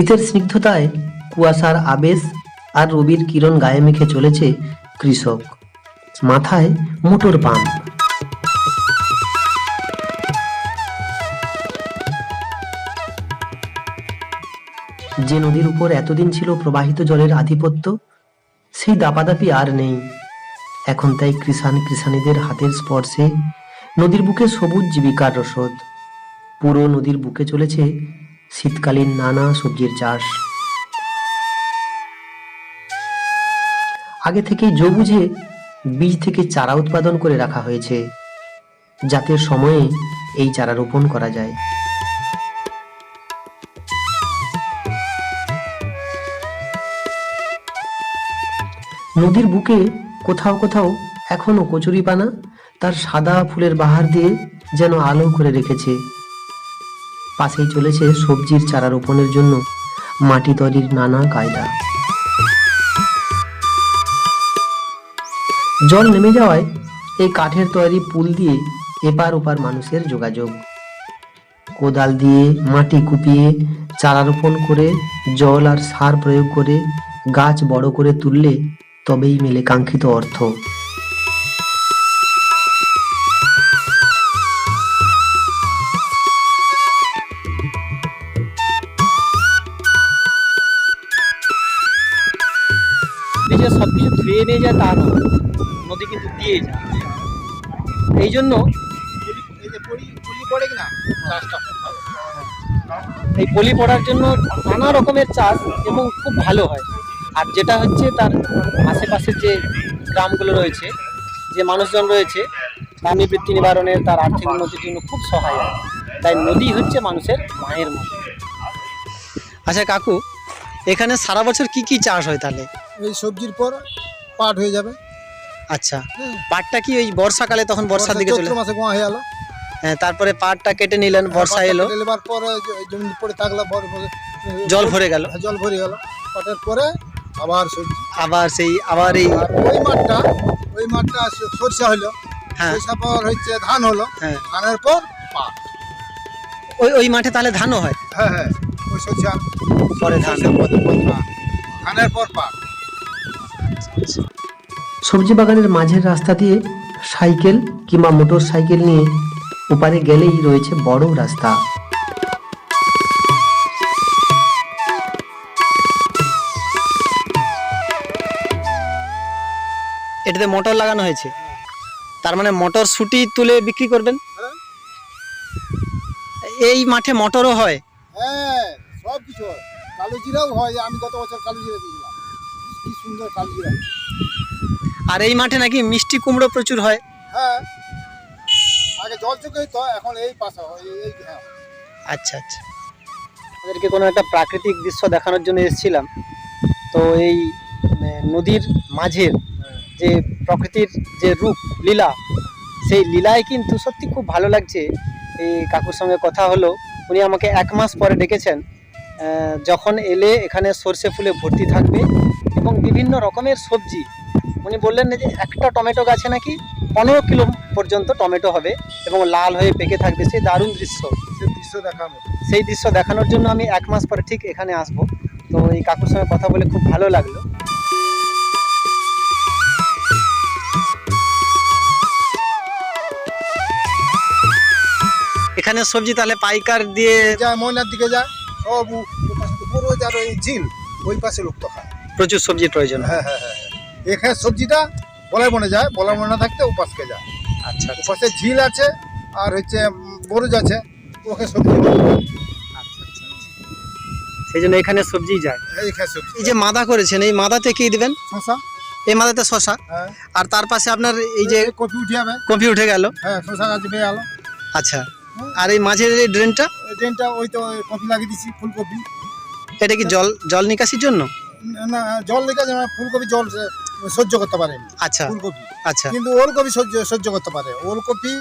শীতের স্নিগ্ধতায় কুয়াশার আবেশ আর রবির কিরণ গায়ে মেখে চলেছে কৃষক। মাথায় মোটর পাম্প। যে নদীর উপর এতদিন ছিল প্রবাহিত জলের আধিপত্য, সেই দাপাদাপি আর নেই। এখন তাই কৃষাণ কৃষাণীদের হাতের স্পর্শে নদীর বুকে সবুজ জীবিকার রসদ। পুরো নদীর বুকে চলেছে শীতকালীন নানা সবজির চাষ। আগে থেকে জো বুঝে বীজ থেকে চারা উৎপাদন করে রাখা হয়েছে। যাতে সময়ে এই চারা রোপণ করা যায়। নদীর বুকে কোথাও কোথাও এখনও কচুরিপানা তার সাদা ফুলের বাহার দিয়ে যেন আলো করে রেখেছে। পাশেই চলেছে সবজির চারা রোপণের জন্য মাটি তৈরির নানা কায়দা। জল নেমে যাওয়ায় এই কাঠের তৈরি পুল দিয়ে এপার ওপার মানুষের যোগাযোগ। কোদাল দিয়ে মাটি কুপিয়ে চারা রোপণ করে, জল আর সার প্রয়োগ করে, গাছ বড় করে তুললে তবেই মেলে কাঙ্ক্ষিত অর্থ। যে সব কিছু ধুয়ে নিয়ে যায়, তা নয়। নদী কিন্তু দিয়ে যায়। এই জন্য এই পলি পড়ার জন্য নানা রকমের চাষ এবং খুব ভালো হয়। আর যেটা হচ্ছে তার আশেপাশের যে গ্রামগুলো রয়েছে, যে মানুষজন রয়েছে তার নিবৃত্তি নিবারণের তার আর্থিক উন্নতির জন্য খুব সহায়ক। তাই নদী হচ্ছে মানুষের মায়ের মতো। আচ্ছা কাকু, এখানে সারা বছর কি কি চাষ হয় তাহলে? এই সবজির পর পাট হয়ে যাবে। আচ্ছা। হ্যাঁ। পাটটা কি ওই বর্ষাকালে তখন বর্ষার দিকে চলে? মাসে গোয়া হয়ে গেল হ্যাঁ তারপরে পাটটা কেটে নিলেন বর্ষা এলো। এবার পরে জমি পড়ে থাকল জল ভরে গেল। জল ভরে গেল। পাটের পরে আবার সবজি। আবার সেই আবার এই ওই মাঠটা ওই মাঠটা সরষে হলো। হ্যাঁ। সরষা পর হচ্ছে ধান হলো। হ্যাঁ। ধানের পর পাট। ওই ওই মাঠে তাহলে ধানও হয়? হ্যাঁ হ্যাঁ ওই সরষা। পরে ধান। পর পর ধান। ধানের পর পাট। সবজি বাগানের মাঝের রাস্তা দিয়ে সাইকেল কিংবা মোটর সাইকেল নিয়ে ওপারে গেলেই রয়েছে বড় রাস্তা। এটাতে মোটর লাগানো হয়েছে। তার মানে মোটর সুটি তুলে বিক্রি করবেন। এই মাঠে মোটরও হয়। হ্যাঁ সব কিছু হয়। কালো জিরাও হয় আমি গত বছর কালো জিরা সুন্দর আর এই মাঠে নাকি মিষ্টি কুমড়ো প্রচুর হয়। হ্যাঁ। আগে জল চোখেই তো এখন এই পাশে হয় এই- এই হ্যাঁ। আচ্ছা আচ্ছা। আমাদেরকে কোনো একটা প্রাকৃতিক দৃশ্য দেখানোর জন্য এসেছিলাম। তো এই মানে, নদীর মাঝের যে প্রকৃতির যে রূপ লীলা সেই লীলায় কিন্তু সত্যি খুব ভালো লাগছে। এই কাকুর সঙ্গে কথা হলো। উনি আমাকে এক মাস পরে ডেকেছেন। যখন এলে এখানে সর্ষে ফুলে ভর্তি থাকবে। এবং বিভিন্ন রকমের সবজি। উনি বললেন যে একটা টমেটো গাছে নাকি পনেরো কিলো পর্যন্ত টমেটো হবে এবং লাল হয়ে পেকে থাকবে। সেই দারুণ দৃশ্য। দৃশ্য দেখানো। সেই দৃশ্য দেখানোর জন্য আমি এক মাস পরে ঠিক এখানে আসব। তো এই কাকুর সঙ্গে কথা বলে খুব ভালো লাগল। এখানে সবজি তাহলে পাইকার দিয়ে যায় ময়নার দিকে যায় সব ও- ও পাশে ওই ঝিল। ওই পাশে লোক তো খায়। প্রচুর সবজির প্রয়োজন হ্যাঁ। হ্যাঁ হ্যাঁ হ্যাঁ। এখানে সবজিটা বলাই বনে যায় বলাই বনে থাকতে ও পাশকে যায়। আচ্ছা আচ্ছা। ঝিল আছে আর হচ্ছে বরুজ আছে ওকে সবজি আচ্ছা, আচ্ছা। সেই জন্য এখানে সবজি যায়। সবজি এই যে মাদা করেছেন এই মাদাতে কি দিবেন? শশা এই মাদাতে শশা হ্যাঁ। আর তার পাশে আপনার এই যে কপি উঠে যাবে। কপি উঠে গেল। হ্যাঁ শশা গাছ পেয়ে গেল আচ্ছা। আর এই মাঝের এই ড্রেনটা? এই ট্রেনটা ওই তো কপি লাগিয়ে দিচ্ছি ফুলকপি। এটা কি জল জল নিকাশির জন্য? না জল লেগে যেমন ফুলকপি জল সহ্য করতে পারে। আচ্ছা। ফুলকপি। আচ্ছা। কিন্তু ওলকপি সহ্য সহ্য করতে পারে। ওলকপি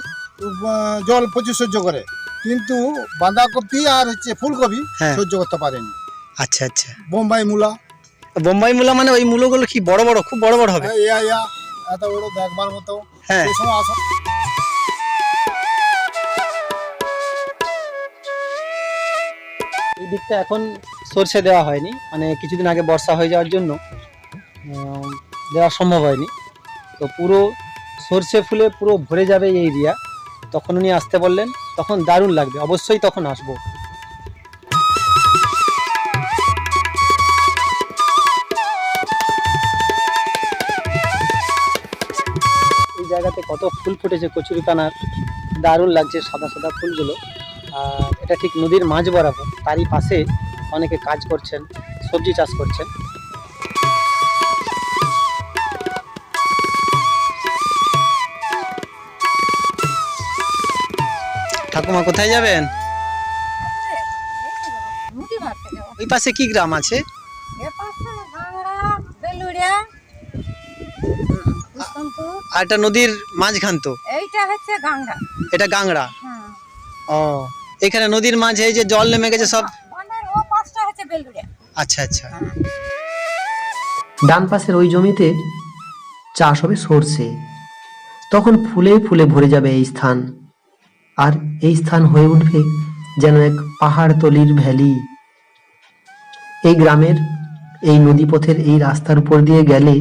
জল প্রচুর সহ্য করে। কিন্তু বাঁধাকপি আর হচ্ছে ফুলকপি হ্যাঁ। সহ্য করতে পারেনি। আচ্ছা আচ্ছা। বোম্বাই মূলা। বোম্বাই মূলা মানে ওই মূলগুলো কি বড় বড় খুব বড় বড় হবে? হ্যাঁ, ইয়া ইয়া এত বড় দেখবার মতো। হ্যাঁ। এই সময় আসো। এই দিকটা এখন সর্ষে দেওয়া হয়নি মানে কিছুদিন আগে বর্ষা হয়ে যাওয়ার জন্য দেওয়া সম্ভব হয়নি। তো পুরো সর্ষে ফুলে পুরো ভরে যাবে এই এরিয়া। তখন উনি আসতে বললেন, তখন দারুণ লাগবে, অবশ্যই তখন আসব। এই জায়গাতে কত ফুল ফুটেছে কচুরি পানার দারুণ লাগছে সাদা সাদা ফুলগুলো। আর এটা ঠিক নদীর মাঝ বরাবর, তারই পাশে অনেকে কাজ করছেন সবজি চাষ করছেন। ঠাকুমা কোথায় যাবেন? ওই পাশে কি গ্রাম আছে? আর এটা নদীর মাঝখান তো? এইটা হচ্ছে গাংড়া এটা গাংড়া। হ্যাঁ। ও এখানে নদীর মাঝে এই যে জল নেমে গেছে সব বনের ও পাশটা হচ্ছে বেলুড়িয়া আচ্ছা আচ্ছা। ডান পাশের ওই জমিতে চাষ হবে সর্ষে। তখন ফুলে ফুলে ভরে যাবে এই স্থান। আর এই স্থান হয়ে উঠবে যেন এক পাহাড়তলির ভ্যালি। এই গ্রামের এই নদীপথের এই রাস্তার উপর দিয়ে গেলে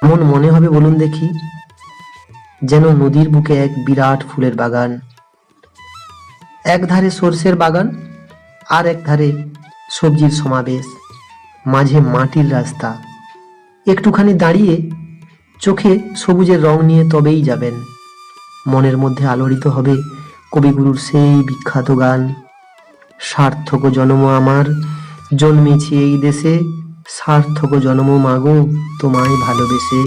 কেমন মনে হবে বলুন দেখি? যেন নদীর বুকে এক বিরাট ফুলের বাগান। এক ধারে সর্ষের বাগান আর এক ধারে সবজির সমাবেশ, মাঝে মাটির রাস্তা। একটুখানি দাঁড়িয়ে চোখে সবুজের রং নিয়ে তবেই যাবেন। মনের মধ্যে আলোড়িত হবে কবিগুরুর সেই বিখ্যাত গান। সার্থক জন্ম আমার, জন্মেছি এই দেশে, সার্থক জন্ম মাগো, তোমায় ভালোবেসে।